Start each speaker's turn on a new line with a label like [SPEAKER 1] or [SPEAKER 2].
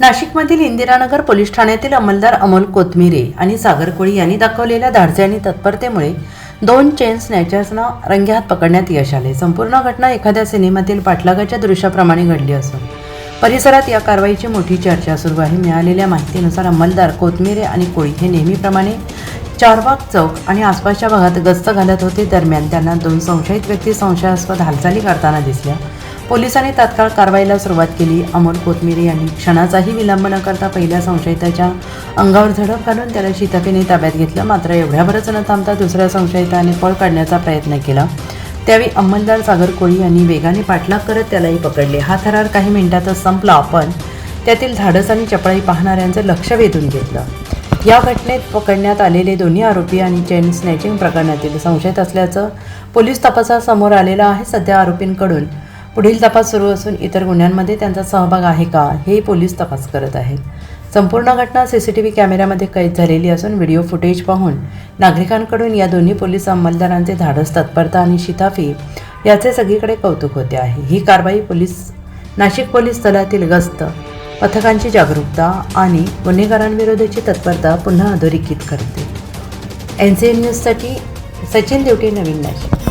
[SPEAKER 1] नाशिकमधील इंदिरानगर पोलीस ठाण्यातील अंमलदार अमोल कोथमिरे आणि सागर कोळी यांनी दाखवलेल्या धाडसे आणि तत्परतेमुळे दोन चेन स्नॅचर्सना रंगेहात पकडण्यात यश आले. संपूर्ण घटना एखाद्या सिनेमातील पाठलागाच्या दृश्याप्रमाणे घडली असून परिसरात या कारवाईची मोठी चर्चा सुरू आहे. मिळालेल्या माहितीनुसार अंमलदार कोथमिरे आणि कोळी हे नेहमीप्रमाणे चारबाग चौक आणि आसपासच्या भागात गस्त घालत होते. दरम्यान त्यांना दोन संशयित व्यक्ती संशयास्पद हालचाली करताना दिसल्या. पोलिसांनी तात्काळ कारवाईला सुरुवात केली. अमोल कोथमिरे यांनी क्षणाचाही विलंब न करता पहिल्या संशयिताच्या अंगावर झडप घालून त्याला शिताफीने ताब्यात घेतलं. मात्र एवढ्यावरच न थांबता दुसऱ्या संशयिताने पळ काढण्याचा प्रयत्न केला. त्यावेळी अंमलदार सागर कोळी यांनी वेगाने पाठलाग करत त्यालाही पकडले. हा थरार काही मिनिटातच संपला पण त्यातील धाडस आणि चपळाई पाहणाऱ्यांचं लक्ष वेधून घेतलं. या घटनेत पकडण्यात आलेले दोन्ही आरोपी आणि चेन स्नॅचिंग प्रकरणातील संशयित असल्याचं पोलीस तपासासमोर आलेलं आहे. सध्या आरोपींकडून पुढील तपास सुरू असून इतर गुन्ह्यांमध्ये त्यांचा सहभाग आहे का हे पोलीस तपास करत आहेत. संपूर्ण घटना सी सी टी व्ही कॅमेऱ्यामध्ये कैद झालेली असून व्हिडिओ फुटेज पाहून नागरिकांकडून या दोन्ही पोलीस अंमलदारांचे धाडस तत्परता आणि शिताफी याचे सगळीकडे कौतुक होते आहे. ही कारवाई पोलीस नाशिक पोलीस दलातील गस्त पथकांची जागरूकता आणि गुन्हेगारांविरोधाची तत्परता पुन्हा अधोरेखित करते. एन सी एन न्यूजसाठी सचिन देवटे नवीन नाशिक.